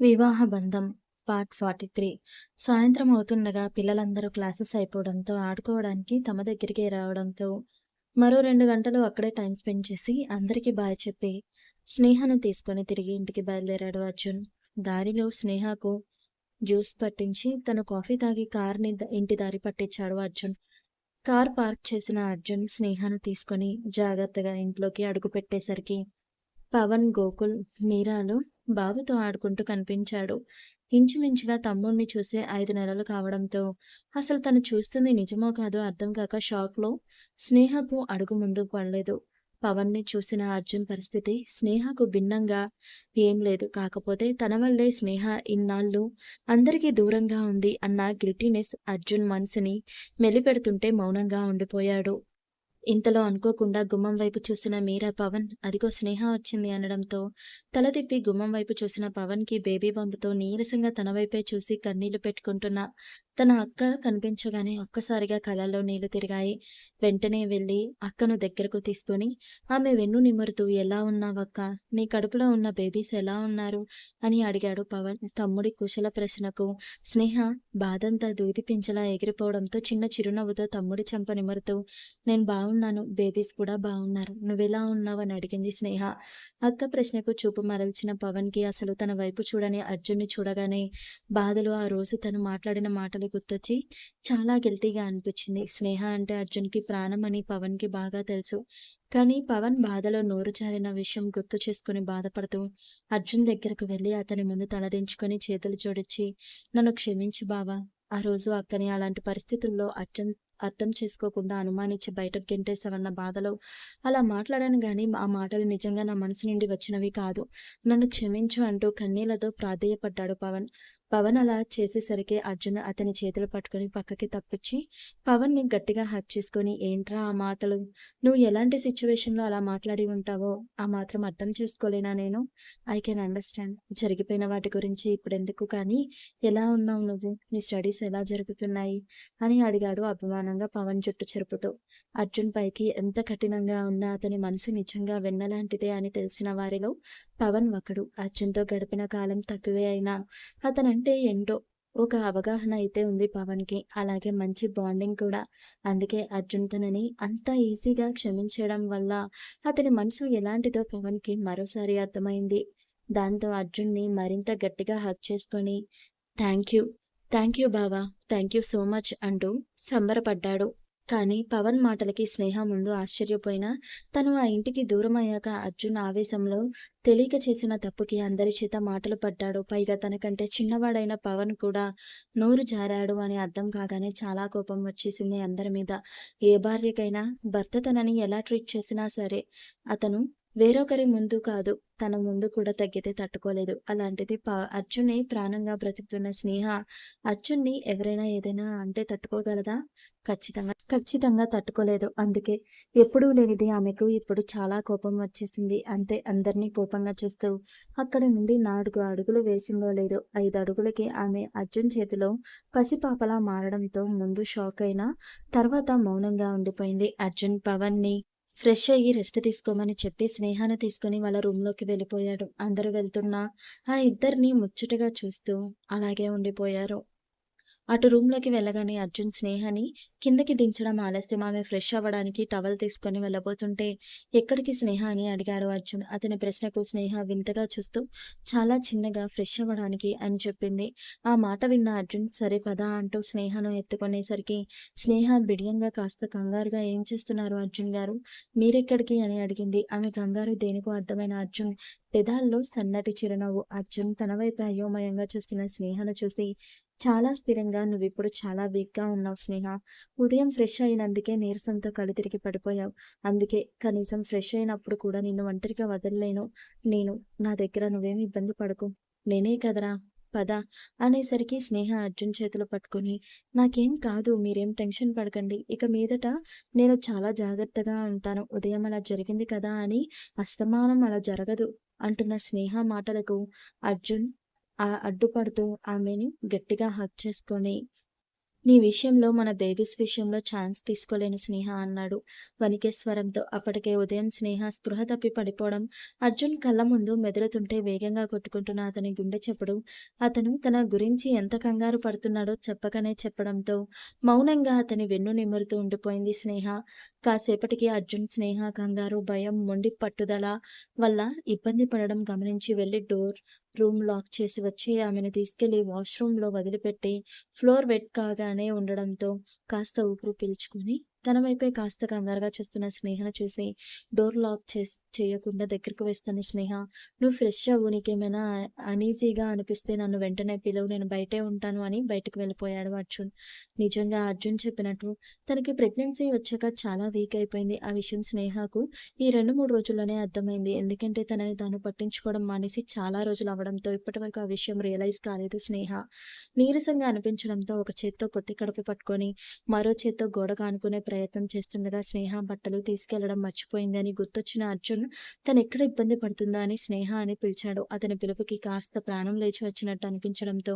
వివాహ బంధం part forty three సాయంత్రం అవుతుండగా పిల్లలందరూ క్లాసెస్ అయిపోవడంతో ఆడుకోవడానికి తమ దగ్గరికి రావడంతో మరో రెండు గంటలు అక్కడే టైం స్పెండ్ చేసి అందరికీ బాయ్ చెప్పి స్నేహను తీసుకొని తిరిగి ఇంటికి బయలుదేరాడు అర్జున్. దారిలో స్నేహకు జ్యూస్ పట్టించి తను కాఫీ తాగి కార్ని ఇంటి దారి పట్టించాడు అర్జున్. కార్ పార్క్ చేసిన అర్జున్ స్నేహను తీసుకొని జాగ్రత్తగా ఇంట్లోకి అడుగు పెట్టేసరికి పవన్ గోకుల్ మీరాలు బాబుతో ఆడుకుంటూ కనిపించాడు. ఇంచుమించుగా తమ్ముడిని చూసే ఐదు నెలలు కావడంతో అసలు తను చూస్తుంది నిజమో కాదో అర్థం కాక షాక్లో స్నేహకు అడుగు ముందుకు పడలేదు. పవన్ని చూసిన అర్జున్ పరిస్థితి స్నేహకు భిన్నంగా ఏం లేదు. కాకపోతే తన వల్లే స్నేహ ఇన్నాళ్ళు అందరికీ దూరంగా ఉంది అన్న గిల్టీనెస్ అర్జున్ మనసుని మెలిపెడుతుంటే మౌనంగా ఉండిపోయాడు. ఇంతలో అనుకోకుండా గుమ్మం వైపు చూసిన మీరా పవన్ అదిగో స్నేహ వచ్చింది అనడంతో తల తిప్పి గుమ్మం వైపు చూసిన పవన్కి బేబీ బంబుతో నీరసంగా తన వైపే చూసి కన్నీళ్ళు పెట్టుకుంటున్న తన అక్క కనిపించగానే ఒక్కసారిగా కళ్ళల్లో నీళ్ళు తిరిగాయి. వెంటనే వెళ్ళి అక్కను దగ్గరకు తీసుకొని ఆమె వెన్ను నిమురుతూ ఎలా ఉన్నావక్క నీ కడుపులో ఉన్న బేబీస్ ఎలా ఉన్నారు? అని అడిగాడు పవన్. తమ్ముడి కుశల ప్రశ్నకు స్నేహ బాధంతా దూది పించలా ఎగిరిపోవడంతో చిన్న చిరునవ్వుతో తమ్ముడి చెంప నిమురుతూ నేను బాగున్నాను బేబీస్ కూడా బాగున్నారు నువ్వెలా ఉన్నావు? అని అడిగింది స్నేహ. అక్క ప్రశ్నకు చూపు మరల్చిన పవన్కి అసలు తన వైపు చూడని అర్జున్ని చూడగానే బాధలు ఆ రోజు తను మాట్లాడిన మాటలు గుర్తొచ్చి చాలా గిల్టీగా అనిపించింది. స్నేహ అంటే అర్జున్కి ప్రాణం అని పవన్కి బాగా తెలుసు. కానీ పవన్ బాధలో నోరు జారిన విషయం గుర్తు చేసుకుని బాధపడుతూ అర్జున్ దగ్గరకు వెళ్ళి అతని ముందు తలదించుకొని చేతులు జోడించి నన్ను క్షమించు బావా. ఆ రోజు అక్కని అలాంటి పరిస్థితుల్లో అర్జున్ అర్థం చేసుకోకుండా అనుమానించి బయటకు గెంటేసావన్న బాధలో అలా మాట్లాడాను కానీ ఆ మాటలు నిజంగా నా మనసు నుండి వచ్చినవి కాదు. నన్ను క్షమించు అంటూ కన్నీళ్ళతో ప్రాధేయపడ్డాడు పవన్. పవన్ అలా చేసేసరికి అర్జున్ అతని చేతులు పట్టుకొని పక్కకి తప్పించి పవన్ని గట్టిగా హక్ చేసుకొని ఏంట్రా ఆ మాటలు? నువ్వు ఎలాంటి సిచ్యువేషన్లో అలా మాట్లాడి ఉంటావో? ఆ మాత్రం అర్థం చేసుకోలేనా నేను? ఐ కెన్ అండర్స్టాండ్ జరిగిపోయిన వాటి గురించి ఇప్పుడు ఎందుకు కానీ ఎలా ఉన్నావు నువ్వు? నీ స్టడీస్ ఎలా జరుగుతున్నాయి? అని అడిగాడు అభిమానంగా పవన్ జుట్టు చెరుపుతూ. అర్జున్ పైకి ఎంత కఠినంగా ఉన్నా అతని మనసు నిజంగా వెన్నలాంటిదే అని తెలిసిన వారిలో పవన్ ఒకడు. అర్జున్తో గడిపిన కాలం తక్కువే అయినా అతను అంటే ఏంటో ఒక అవగాహన అయితే ఉంది పవన్కి. అలాగే మంచి బాండింగ్ కూడా. అందుకే అర్జున్ తనని అంత ఈజీగా క్షమించడం వల్ల అతని మనసు ఎలాంటిదో పవన్కి మరోసారి అర్థమైంది. దాంతో అర్జున్ని మరింత గట్టిగా హక్ చేసుకొని థ్యాంక్ యూ థ్యాంక్ యూ బావా. థ్యాంక్ యూ సో మచ్ అంటూ సంబరపడ్డాడు. కానీ పవన్ మాటలకి స్నేహ ముందు ఆశ్చర్యపోయినా తను ఆ ఇంటికి దూరం అయ్యాక అర్జున్ ఆవేశంలో తెలియక చేసిన తప్పుకి అందరి చేత మాటలు పడ్డాడు పైగా తనకంటే చిన్నవాడైన పవన్ కూడా నోరు జారాడు అని అర్థం కాగానే చాలా కోపం వచ్చేసింది అందరి మీద. ఏ భార్యకైనా భర్త తనని ఎలా ట్రీట్ చేసినా సరే అతను వేరొకరి ముందు కాదు తన ముందు కూడా తగ్గితే తట్టుకోలేదు. అలాంటిది పా అర్జున్ని ప్రాణంగా బ్రతుకుతున్న స్నేహ అర్జున్ని ఎవరైనా ఏదైనా అంటే తట్టుకోగలదా? ఖచ్చితంగా ఖచ్చితంగా తట్టుకోలేదు. అందుకే ఎప్పుడూ లేనిది ఆమెకు ఇప్పుడు చాలా కోపం వచ్చేసింది. అంతే అందరినీ కోపంగా చూస్తూ అక్కడి నుండి నాలుగు అడుగులు వేసిందో లేదో ఐదు అడుగులకి ఆమె అర్జున్ చేతిలో పసిపాపలా మారడంతో ముందు షాక్ అయినా తర్వాత మౌనంగా ఉండిపోయింది అర్జున్ పవన్ని. ఫ్రెష్ అయ్యి రెస్ట్ తీసుకోమని చెప్పి స్నేహాన్ని తీసుకుని వాళ్ళ రూమ్లోకి వెళ్ళిపోయాడు. అందరూ వెళ్తున్నా ఆ ఇద్దరిని ముచ్చటగా చూస్తూ అలాగే ఉండిపోయారు. అటు రూమ్లోకి వెళ్ళగానే అర్జున్ స్నేహని కిందకి దించడం ఆలస్యం. ఆమె ఫ్రెష్ అవ్వడానికి టవల్ తీసుకొని వెళ్ళబోతుంటే ఎక్కడికి స్నేహ అని అడిగాడు అర్జున్. అతని ప్రశ్నకు స్నేహ వింతగా చూస్తూ చాలా చిన్నగా ఫ్రెష్ అవ్వడానికి అని చెప్పింది. ఆ మాట విన్న అర్జున్ సరే పదా అంటూ స్నేహను ఎత్తుకునేసరికి స్నేహ బిడియంగా కాస్త కంగారుగా ఏం చేస్తున్నారు అర్జున్ గారు? మీరెక్కడికి అని అడిగింది. ఆమె కంగారు దేనికో అర్థమైన అర్జున్ పెదాల్లో సన్నటి చిరునవ్వు. అర్జున్ తన వైపు అయోమయంగా చూస్తున్న స్నేహను చూసి చాలా స్థిరంగా నువ్విప్పుడు చాలా వీక్గా ఉన్నావు స్నేహ. ఉదయం ఫ్రెష్ అయినందుకే నీరసంతో కళ్ళు తిరిగి పడిపోయావు. అందుకే కనీసం ఫ్రెష్ అయినప్పుడు కూడా నిన్ను ఒంటరిగా వదలలేను. నేను నా దగ్గర నువ్వేమి ఇబ్బంది పడకు. నేనే కదరా. పద అనేసరికి స్నేహ అర్జున్ చేతులు పట్టుకొని నాకేం కాదు మీరేం టెన్షన్ పడకండి. ఇక మీదట నేను చాలా జాగ్రత్తగా ఉంటాను. ఉదయం అలా జరిగింది కదా అని అస్తమానం అలా జరగదు అంటున్న స్నేహ మాటలకు అర్జున్ అడ్డుపడుతూ ఆమెను గట్టిగా హక్ చేసుకొని నీ విషయంలో మన బేబీస్ విషయంలో ఛాన్స్ తీసుకోలేను స్నేహ అన్నాడు వణికే స్వరంతో అప్పటికే ఉదయం స్నేహ స్పృహ తప్పి పడిపోవడం అర్జున్ కళ్ళ ముందు మెదులుతుంటే వేగంగా కొట్టుకుంటున్న అతని గుండె చెప్పుడు అతను తన గురించి ఎంత కంగారు పడుతున్నాడో చెప్పకనే చెప్పడంతో మౌనంగా అతని వెన్ను నిమురుతూ ఉండిపోయింది స్నేహ. కాసేపటికి అర్జున్ స్నేహ కంగారు భయం మొండి పట్టుదల వల్ల ఇబ్బంది పడడం గమనించి వెళ్ళి డోర్ రూమ్ లాక్ చేసి వచ్చి ఆమెను తీసుకెళ్ళి వాష్రూమ్లో వదిలిపెట్టి ఫ్లోర్ వెట్ కాగానే ఉండడంతో కాస్త ఊపిరి పీల్చుకుని తన వైపే కాస్త కంగారుగా చూస్తున్న స్నేహను చూసి డోర్ లాక్ చే చేయకుండా దగ్గరకు వేస్తున్న స్నేహ నువ్వు ఫ్రెష్ అవ్వు నీకేమైనా అనీజీగా అనిపిస్తే నన్ను వెంటనే పిలువు నేను బయటే ఉంటాను అని బయటకు వెళ్ళిపోయాడు అర్జున్. నిజంగా అర్జున్ చెప్పినట్టు తనకి ప్రెగ్నెన్సీ వచ్చాక చాలా వీక్ అయిపోయింది. ఆ విషయం స్నేహకు ఈ రెండు మూడు రోజుల్లోనే అర్థమైంది. ఎందుకంటే తనని తాను పట్టించుకోవడం మానేసి చాలా రోజులు అవడంతో ఇప్పటివరకు ఆ విషయం రియలైజ్ కాలేదు స్నేహ. నీరసంగా అనిపించడంతో ఒక చేత్తో పొత్తి కడుపు పట్టుకొని మరో చేత్తో గోడ కానుకునే ప్రయత్నం చేస్తుండగా స్నేహ బట్టలు తీసుకెళ్ళడం మర్చిపోయింది అని గుర్తొచ్చిన అర్జున్ తను ఎక్కడ ఇబ్బంది పడుతుందా? అని స్నేహ అని పిలిచాడు. అతని పిలుపుకి కాస్త ప్రాణం లేచి వచ్చినట్టు అనిపించడంతో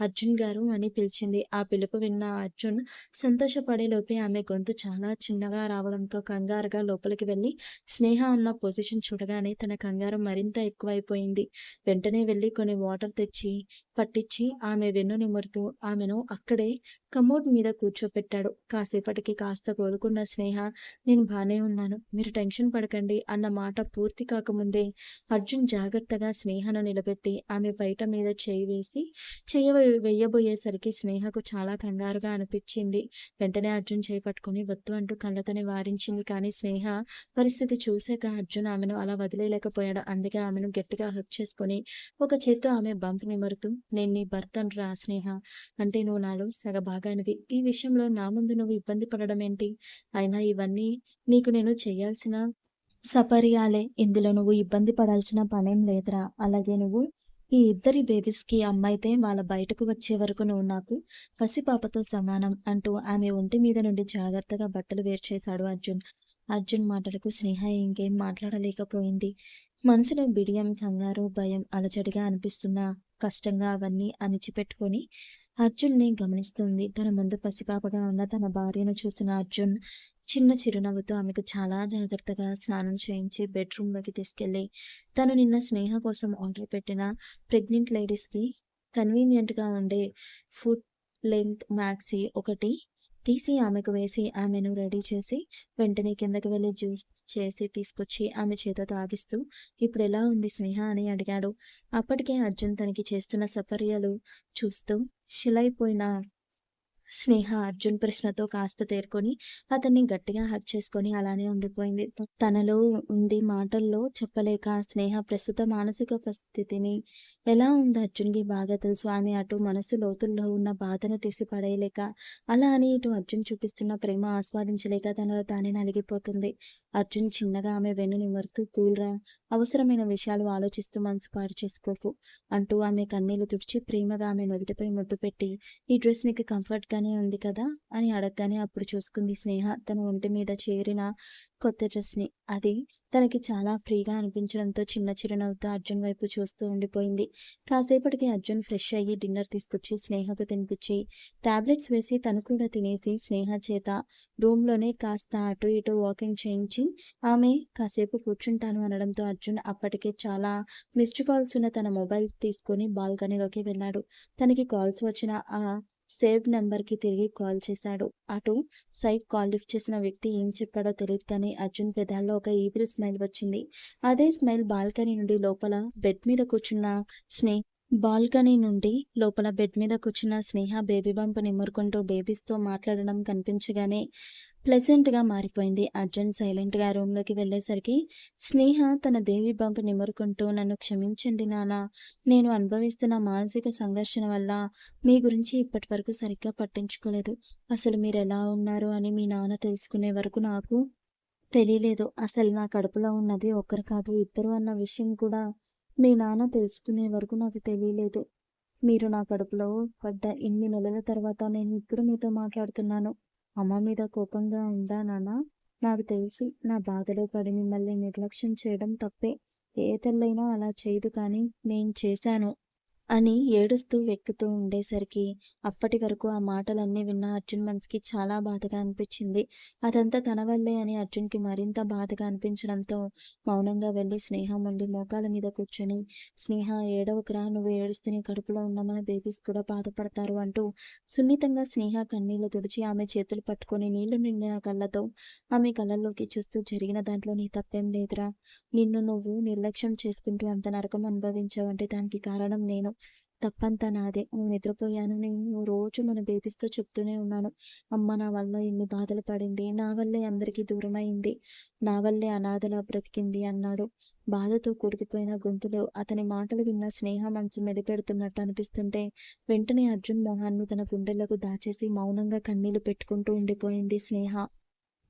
అర్జున్ గారు అని పిలిచింది. ఆ పిలుపు విన్న అర్జున్ సంతోషపడే లోపే ఆమె గొంతు చాలా చిన్నగా రావడంతో కంగారుగా లోపలికి వెళ్ళి స్నేహ ఉన్న పొజిషన్ చూడగానే తన కంగారు మరింత ఎక్కువైపోయింది. వెంటనే వెళ్ళి కొన్ని వాటర్ తెచ్చి పట్టించి ఆమె వెన్ను నిమురుతూ ఆమెను అక్కడే కమోడ్ మీద కూర్చోపెట్టాడు. కాసేపటికి కాస్త కోలుకున్న స్నేహ నేను బానే ఉన్నాను. మీరు టెన్షన్ పడకండి అన్న మాట పూర్తి కాకముందే అర్జున్ జాగ్రత్తగా స్నేహను నిలబెట్టి ఆమె బయట మీద చేయి వేసి చేయ వెయ్యబోయేసరికి స్నేహకు చాలా కంగారుగా అనిపించింది. వెంటనే అర్జున్ చేయి పట్టుకుని వద్దు అంటూ కళ్ళతోనే వారించింది కానీ స్నేహ పరిస్థితి చూశాక అర్జున్ ఆమెను అలా వదిలేయలేకపోయాడు. అందుకే ఆమెను గట్టిగా హక్ చేసుకుని ఒక చేత్తో ఆమె బంప్ నిమరుతూ నేను నీ భర్తను రా స్నేహ. అంటే నువ్వు నాలో సగభాగానివి. ఈ విషయంలో నా ముందు నువ్వు ఇబ్బంది పడడం ఏంటి అయినా ఇవన్నీ నీకు నేను చేయాల్సిన సపర్యాలే. ఇందులో నువ్వు ఇబ్బంది పడాల్సిన పనేం లేదురా. అలాగే నువ్వు ఈ ఇద్దరి బేబీస్కి అమ్మాయితే వాళ్ళ బయటకు వచ్చే వరకు నువ్వు నాకు పసిపాపతో సమానం అంటూ ఆమె ఒంటి మీద నుండి జాగ్రత్తగా బట్టలు వేర్చేశాడు అర్జున్. అర్జున్ మాటలకు స్నేహ ఇంకేం మాట్లాడలేకపోయింది. మనసులో బిడియం కంగారు భయం అలజడిగా అనిపిస్తున్నా. కష్టంగా అవన్నీ అణిచిపెట్టుకొని అర్జున్ని గమనిస్తుంది. తన ముందు పసిపాపగా ఉన్న తన భార్యను చూసిన అర్జున్ చిన్న చిరునవ్వుతో ఆమెకు చాలా జాగ్రత్తగా స్నానం చేయించి బెడ్రూమ్లోకి తీసుకెళ్ళి తను నిన్న స్నేహ కోసం ఆర్డర్ పెట్టిన ప్రెగ్నెంట్ లేడీస్కి కన్వీనియంట్గా ఉండే ఫుడ్ లెంత్ మ్యాక్సీ ఒకటి తీసి ఆమెకు వేసి ఆమెను రెడీ చేసి వెంటనే కిందకి వెళ్ళి జ్యూస్ చేసి తీసుకొచ్చి ఆమె చేత తాగిస్తూ ఇప్పుడు ఎలా ఉంది స్నేహ? అని అడిగాడు. అప్పటికే అర్జున్ తనకి చేస్తున్న సపర్యలు చూస్తూ శిలైపోయిన? స్నేహ అర్జున్ ప్రశ్నతో కాస్త తేరుకొని అతన్ని గట్టిగా హక్ చేసుకొని అలానే ఉండిపోయింది. తనలో ఉంది మాటల్లో చెప్పలేక స్నేహ ప్రస్తుత మానసిక పరిస్థితిని ఎలా ఉంది అర్జున్కి? బాగా తెలుసు ఆమె అటు మనసు లోతుల్లో ఉన్న బాధను తీసి పడేయలేక అలా అని ఇటు అర్జున్ చూపిస్తున్న ప్రేమ ఆస్వాదించలేక తనలో తానే నలిగిపోతుంది అర్జున్ చిన్నగా ఆమె వెన్ను నిమరుతూ కూల్రా అవసరమైన విషయాలు ఆలోచిస్తూ మనసు పాడు చేసుకోకు అంటూ ఆమె కన్నీళ్ళు తుడిచి ప్రేమగా ఆమె నుదుటిపై ముద్దు పెట్టి ఈ డ్రెస్ నీకు కంఫర్ట్గానే ఉంది కదా? అని అడగగానే అప్పుడు చూసుకుంది స్నేహ. తన ఒంటి మీద చేరిన కొత్త డ్రెస్ని. అది తనకి చాలా ఫ్రీగా అనిపించడంతో చిన్న చిరునవ్వుతో అర్జున్ వైపు చూస్తూ ఉండిపోయింది. కాసేపటికి అర్జున్ ఫ్రెష్ అయ్యి డిన్నర్ తీసుకొచ్చి స్నేహకు తినిపించి టాబ్లెట్స్ వేసి తను కూడా తినేసి స్నేహ చేత రూమ్లోనే కాస్త అటు ఇటు వాకింగ్ చేయించి ఆమె కాసేపు కూర్చుంటాను అనడంతో అర్జున్ అప్పటికే చాలా మిస్డ్ కాల్స్ ఉన్న తన మొబైల్ తీసుకొని బాల్కనీలోకి వెళ్ళాడు. తనకి కాల్స్ వచ్చిన ఆ సేవ్డ్ నెంబర్కి తిరిగి కాల్ చేశాడు. అటు సైడ్ కాల్ లిఫ్ట్ చేసిన వ్యక్తి ఏం చెప్పాడో తెలియదు కానీ అర్జున్ పెదాల్లో ఒక ఈవిల్ స్మైల్ వచ్చింది. అదే స్మైల్ బాల్కనీ నుండి లోపల బెడ్ మీద కూర్చున్న స్నే బాల్కనీ నుండి లోపల బెడ్ మీద కూర్చున్న స్నేహ బేబీ బంప్ నిమురుకుంటూ బేబీస్తో మాట్లాడడం కనిపించగానే ప్లెజెంట్గా మారిపోయింది. అర్జున్ సైలెంట్గా రూమ్లోకి వెళ్ళేసరికి స్నేహ తన బేబీ బంప్ నిమురుకుంటూ నన్ను క్షమించండి నాన్న నేను అనుభవిస్తున్న మానసిక సంఘర్షణ వల్ల మీ గురించి ఇప్పటి వరకు సరిగ్గా పట్టించుకోలేదు. అసలు మీరు ఎలా ఉన్నారు? అని మీ నాన్న తెలుసుకునే వరకు నాకు తెలియలేదు. అసలు నా కడుపులో ఉన్నది ఒక్కరు కాదు ఇద్దరు అన్న విషయం కూడా మీ నాన్న తెలుసుకునే వరకు నాకు తెలియలేదు. మీరు నా కడుపులో పడ్డ ఇన్ని నెలల తర్వాత నేను ఇప్పుడు మీతో మాట్లాడుతున్నాను. అమ్మ మీద కోపంగా ఉందా నాన్న? నాకు తెలిసి నా బాధలో పడి మిమ్మల్ని నిర్లక్ష్యం చేయడం తప్పే. ఏ తల్లైనా అలా చేయదు కానీ నేను చేశాను. అని ఏడుస్తూ వెక్కుతూ ఉండేసరికి అప్పటి వరకు ఆ మాటలన్నీ విన్న అర్జున్ మనసుకి చాలా బాధగా అనిపించింది. అదంతా తన వల్లే అని అర్జున్కి మరింత బాధగా అనిపించడంతో మౌనంగా వెళ్ళి స్నేహ ముందు మోకాల మీద కూర్చొని స్నేహ ఏడవకురా నువ్వు ఏడుస్తే కడుపులో ఉన్న మన బేబీస్ కూడా బాధపడతారు అంటూ సున్నితంగా స్నేహ కన్నీళ్ళు తుడిచి ఆమె చేతులు పట్టుకొని నీళ్ళు నిండిన కళ్ళతో ఆమె కళ్ళల్లోకి చూస్తూ జరిగిన దాంట్లో నీ తప్పేం లేదురా. నిన్ను నువ్వు నిర్లక్ష్యం చేసుకుంటూ అంత నరకం అనుభవించావంటే దానికి కారణం నేను. తప్పంతా నాదే నువ్వు నిద్రపోయాను. నేను రోజు మన బేబీస్తో చెప్తూనే ఉన్నాను. అమ్మ నా వల్ల ఇన్ని బాధలు పడింది? నా వల్లే అందరికీ దూరమైంది. నా వల్లే అనాథలా బ్రతికింది అన్నాడు. బాధతో కూడికిపోయిన గొంతులో అతని మాటలు విన్న స్నేహ మనసు మెలిపెడుతున్నట్టు అనిపిస్తుంటే వెంటనే అర్జున్ మొహాన్ని తన గుండెలకు దాచేసి మౌనంగా కన్నీళ్ళు పెట్టుకుంటూ ఉండిపోయింది స్నేహ.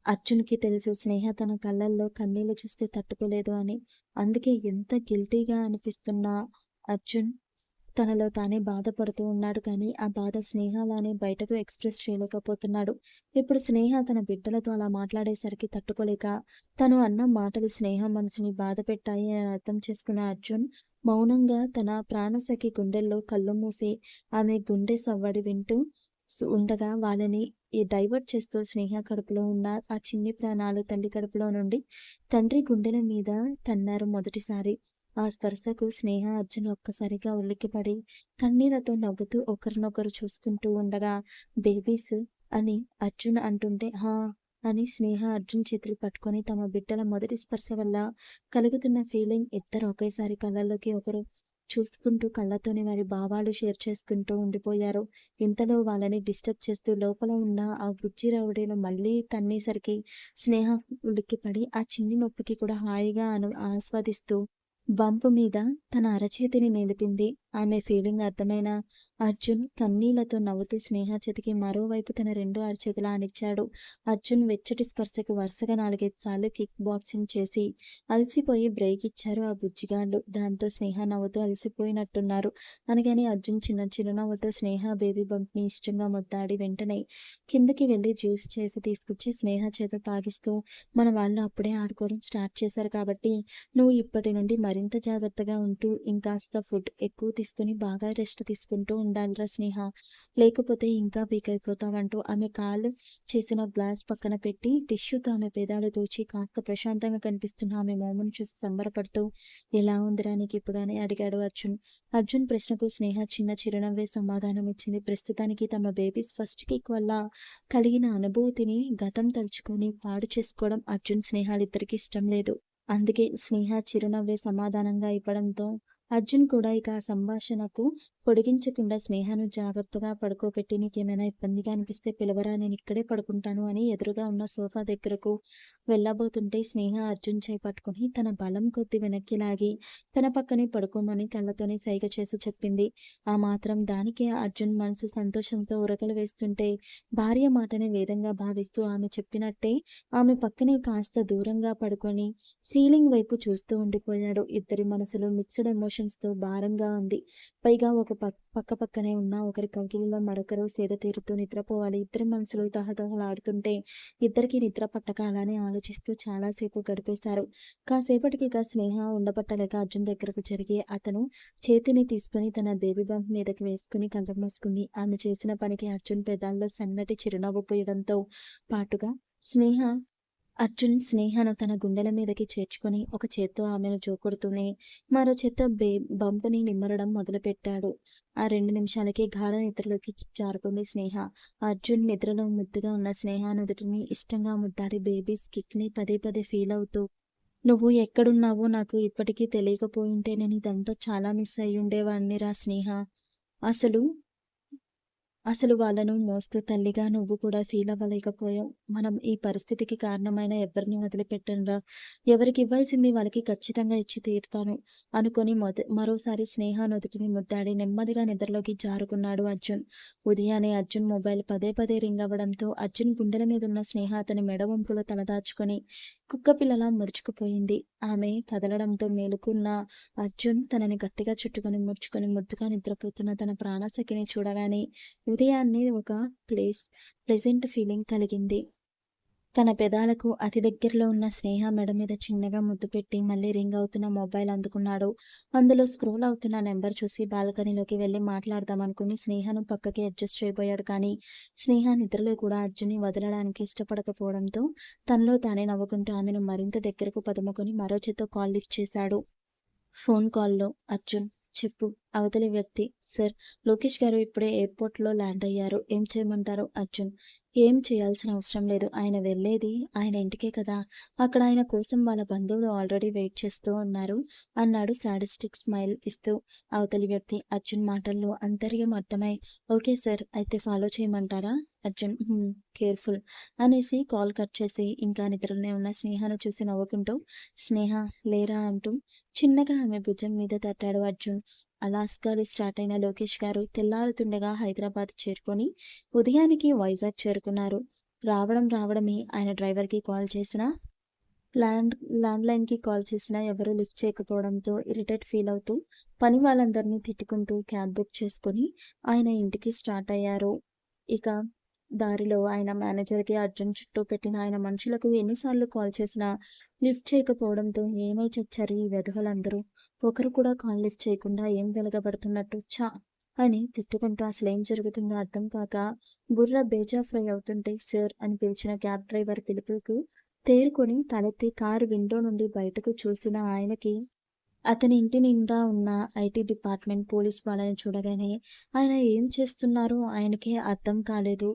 అర్జున్కి తెలుసు స్నేహ తన కళ్ళల్లో కన్నీళ్ళు చూస్తే తట్టుకోలేదు అని. అందుకే ఎంత గిల్టీగా అనిపిస్తున్నా అర్జున్? తనలో తానే బాధపడుతూ ఉన్నాడు కానీ ఆ బాధ స్నేహలానే బయటకు ఎక్స్ప్రెస్ చేయలేకపోతున్నాడు. ఇప్పుడు స్నేహ తన బిడ్డలతో అలా మాట్లాడేసరికి తట్టుకోలేక తను అన్న మాటలు స్నేహ మనసుని బాధ పెట్టాయి అని అర్థం చేసుకున్న అర్జున్ మౌనంగా తన ప్రాణసఖి గుండెల్లో కళ్ళు మూసి ఆమె గుండె సవ్వడి వింటూ ఉండగా వాళ్ళని ఈ డైవర్ట్ చేస్తూ స్నేహ కడుపులో ఉన్న ఆ చిన్ని ప్రాణాలు తల్లి కడుపులో నుండి తండ్రి గుండెల మీద తన్నారు మొదటిసారి. ఆ స్పర్శకు స్నేహ అర్జున్ ఒక్కసారిగా ఉలిక్కిపడి కన్నీళ్ళతో నవ్వుతూ ఒకరినొకరు చూసుకుంటూ ఉండగా బేబీస్ అని అర్జున్ అంటుంటే హా అని స్నేహ అర్జున్ చేతులు పట్టుకొని తమ బిడ్డల మొదటి స్పర్శ వల్ల కలుగుతున్న ఫీలింగ్ ఇద్దరు ఒకేసారి కళ్ళల్లోకి ఒకరు చూసుకుంటూ కళ్ళతోనే వారి భావాలు షేర్ చేసుకుంటూ ఉండిపోయారు. ఇంతలో వాళ్ళని డిస్టర్బ్ చేస్తూ లోపల ఉన్న ఆ బుజ్జి రౌడీలు మళ్ళీ తన్నేసరికి స్నేహ ఉలిక్కిపడి ఆ చిన్ని నొప్పికి కూడా హాయిగా అను ఆస్వాదిస్తూ వంపు మీద తన అరచేతిని నిలిపింది ఆమె ఫీలింగ్ అర్థమైన అర్జున్ కన్నీళ్ళతో నవ్వుతూ స్నేహ చేతికి మరోవైపు తన రెండు అరచేతులు ఆనిచ్చాడు. అర్జున్ వెచ్చటి స్పర్శకు వరుసగా నాలుగైదు సార్లు కిక్ బాక్సింగ్ చేసి అలసిపోయి బ్రేక్ ఇచ్చారు ఆ బుజ్జిగాళ్ళు. దాంతో స్నేహ నవ్వుతూ అలసిపోయినట్టున్నారు. అనగానే అర్జున్ చిన్న చిరునవ్వుతో స్నేహ బేబీ బంప్ని ఇష్టంగా ముద్దాడి వెంటనే కిందకి వెళ్ళి జ్యూస్ చేసి తీసుకొచ్చి స్నేహ చేత తాగిస్తూ మన వాళ్ళు అప్పుడే ఆడుకోవడం స్టార్ట్ చేశారు కాబట్టి నువ్వు ఇప్పటి నుండి మరి మరింత జాగ్రత్తగా ఉంటూ ఇంకాస్త ఫుడ్ ఎక్కువ తీసుకుని బాగా రెస్ట్ తీసుకుంటూ ఉండాలిరా స్నేహ. లేకపోతే ఇంకా వీక్ అయిపోతావంటూ ఆమె కాలు చేసిన గ్లాస్ పక్కన పెట్టి టిష్యూతో ఆమె పేదాలు తోచి కాస్త ప్రశాంతంగా కనిపిస్తున్న ఆమె మోమును చూసి సంబరపడుతూ ఎలా ఉందిరా నీకు ఇప్పుడు అని అడిగాడు అర్జున్. అర్జున్ ప్రశ్నకు స్నేహ చిన్న చిరునవ్వే సమాధానం ఇచ్చింది. ప్రస్తుతానికి తమ బేబీస్ ఫస్ట్ కేక్ వల్ల కలిగిన అనుభూతిని గతం తలుచుకొని పాడు చేసుకోవడం అర్జున్ స్నేహాలిద్దరికి ఇష్టం లేదు. అందుకే స్నేహ చిరునవ్వే సమాధానంగా ఇవ్వడంతో అర్జున్ కూడా ఇక ఆ సంభాషణకు పొడిగించకుండా స్నేహను జాగ్రత్తగా పడుకోబెట్టి నీకేమైనా ఇబ్బందిగా అనిపిస్తే పిలవరా నేను ఇక్కడే పడుకుంటాను అని ఎదురుగా ఉన్న సోఫా దగ్గరకు వెళ్ళబోతుంటే స్నేహ అర్జున్ చేపట్టుకుని తన బలం కొద్ది వెనక్కి లాగి తన పక్కనే పడుకోమని కళ్ళతోనే సైగ చేసి చెప్పింది. ఆ మాత్రం దానికే అర్జున్ మనసు సంతోషంతో ఉరకలు వేస్తుంటే భార్య మాటని వేదంగా భావిస్తూ ఆమె చెప్పినట్టే ఆమె పక్కనే కాస్త దూరంగా పడుకొని సీలింగ్ వైపు చూస్తూ ఉండిపోయాడు. ఇద్దరి మనసులో మిక్స్డ్ ఎమోషన్స్తో భారంగా ఉంది. పైగా ఒక పక్క పక్కనే ఉన్న ఒకరి కౌకిలిలో మరొకరు సేద తీరుతూ నిద్రపోవాలి. ఇద్దరి మనసులు తహతహలాడుతుంటే ఇద్దరికి నిద్ర పట్టక అలానే ఆలోచిస్తూ చాలాసేపు గడిపేశారు. కాసేపటికి ఇక స్నేహ ఉండబట్టలేక అర్జున్ దగ్గరకు జరిగి అతను చేతిని తీసుకుని తన బేబీ బంప్ మీదకి వేసుకుని కంట మూసుకుంది. ఆమె చేసిన పనికి అర్జున్ పెదాల్లో సన్నటి చిరునవ్వు పోయడంతో పాటుగా స్నేహ అర్జున్ స్నేహను తన గుండెల మీదకి చేర్చుకొని ఒక చేత్తో ఆమెను జోకొడుతూనే మరో చేత్తో బే బంపుని నిమ్మరడం మొదలుపెట్టాడు. ఆ రెండు నిమిషాలకి గాఢ నిద్రలోకి జారుకుంది స్నేహ. అర్జున్ నిద్రలో ముద్దుగా ఉన్న స్నేహ నుదుటిని ఇష్టంగా ముద్దాడి బేబీస్ కిక్ని పదే పదే ఫీల్ అవుతూ నువ్వు ఎక్కడున్నావో నాకు ఇప్పటికీ తెలియకపోయింటే నేను ఇదంతా చాలా మిస్ అయ్యి ఉండేవాడిని రా స్నేహ. అసలు అసలు వాళ్ళను మోస్తూ తల్లిగా నువ్వు కూడా ఫీల్ అవ్వలేకపోయావు. మనం ఈ పరిస్థితికి కారణమైన ఎవరిని వదిలిపెట్టనురా? ఎవరికి ఇవ్వాల్సింది వాళ్ళకి ఖచ్చితంగా ఇచ్చి తీరుతాను అనుకుని మొద మరోసారి స్నేహ నుదుటిని ముద్దాడి నెమ్మదిగా నిద్రలోకి జారుకున్నాడు అర్జున్. ఉదయాన్నే అర్జున్ మొబైల్ పదే పదే రింగ్ అవ్వడంతో అర్జున్ గుండెల మీద ఉన్న స్నేహ అతని మెడ వంపులో తలదాచుకొని కుక్కపిల్లలా ముడుచుకుపోయింది. ఆమె కదలడంతో మేలుకున్న అర్జున్ తనని గట్టిగా చుట్టుకొని ముడుచుకొని ముద్దుగా నిద్రపోతున్న తన ప్రాణశక్తిని చూడగానే ఉదయాన్నే ఒక ప్లేస్ ప్లెజెంట్ ఫీలింగ్ కలిగింది. తన పెదాలకు అతి దగ్గరలో ఉన్న స్నేహ మెడ మీద చిన్నగా ముద్దు పెట్టి మళ్ళీ రింగ్ అవుతున్న మొబైల్ అందుకున్నాడు. అందులో స్క్రోల్ అవుతున్న నెంబర్ చూసి బాల్కనీలోకి వెళ్ళి మాట్లాడదామనుకుని స్నేహను పక్కకి అడ్జస్ట్ చేయబోయాడు. కానీ స్నేహ నిద్రలో కూడా అర్జున్ని వదలడానికి ఇష్టపడకపోవడంతో తనలో తానే నవ్వుకుంటూ ఆమెను మరింత దగ్గరకు పదుముకొని మరో చేత్తో కాల్ లిఫ్ట్ చేశాడు. ఫోన్ కాల్లో అర్జున్ చెప్పు అవతలి వ్యక్తి సార్ లోకేష్ గారు ఇప్పుడే ఎయిర్పోర్ట్లో ల్యాండ్ అయ్యారు. ఏం చేయమంటారు అర్జున్? ఏం చేయాల్సిన అవసరం లేదు. ఆయన వెళ్ళేది ఆయన ఇంటికే కదా. అక్కడ ఆయన కోసం వాళ్ళ బంధువులు ఆల్రెడీ వెయిట్ చేస్తూ ఉన్నారు అన్నాడు సాడిస్టిక్ స్మైల్ ఇస్తూ అవతలి వ్యక్తి. అర్జున్ మాటల్లో అంతర్యం అర్థమై ఓకే సార్ అయితే ఫాలో చేయమంటారా అర్జున్? కేర్ఫుల్ అనేసి కాల్ కట్ చేసి ఇంకా నిద్రలోనే ఉన్న స్నేహను చూసి నవ్వుకుంటూ స్నేహ లేరా అంటూ చిన్నగా ఆమె భుజం మీద తట్టాడు అర్జున్. అలాస్కాలో స్టార్ట్ అయిన లోకేష్ గారు తెల్లారుతుండగా హైదరాబాద్ చేరుకొని ఉదయానికి వైజాగ్ చేరుకున్నారు. రావడం రావడమే ఆయన డ్రైవర్కి కాల్ చేసిన ల్యాండ్ ల్యాండ్లైన్కి కాల్ చేసినా ఎవరూ లిఫ్ట్ చేయకపోవడంతో ఇరిటేట్ ఫీల్ అవుతూ పని వాళ్ళందరినీ తిట్టుకుంటూ క్యాబ్ బుక్ చేసుకొని ఆయన ఇంటికి స్టార్ట్ అయ్యారు. ఇక దారిలో ఆయన మేనేజర్కి అర్జున్ చుట్టూ పెట్టిన ఆయన మనుషులకు ఎన్నిసార్లు కాల్ చేసినా లిఫ్ట్ చేయకపోవడంతో ఏమై చచ్చారు ఈ వెధవలందరూ? ఒకరు కూడా కాల్ లిఫ్ట్ చేయకుండా ఏం వెలగబడుతున్నట్టు? చా అని తిట్టుకుంటూ అసలు ఏం జరుగుతుందో అర్థం కాక బుర్ర బేజా ఫ్రై అవుతుంటే సార్ అని పిలిచిన క్యాబ్ డ్రైవర్ పిలుపుకు తేరుకొని తలెత్తి కారు విండో నుండి బయటకు చూసిన ఆయనకి అతని ఇంటి నిండా ఉన్న ఐటీ డిపార్ట్మెంట్ పోలీస్ వాళ్ళని చూడగానే ఆయన ఏం చేస్తున్నారో ఆయనకే అర్థం కాలేదు.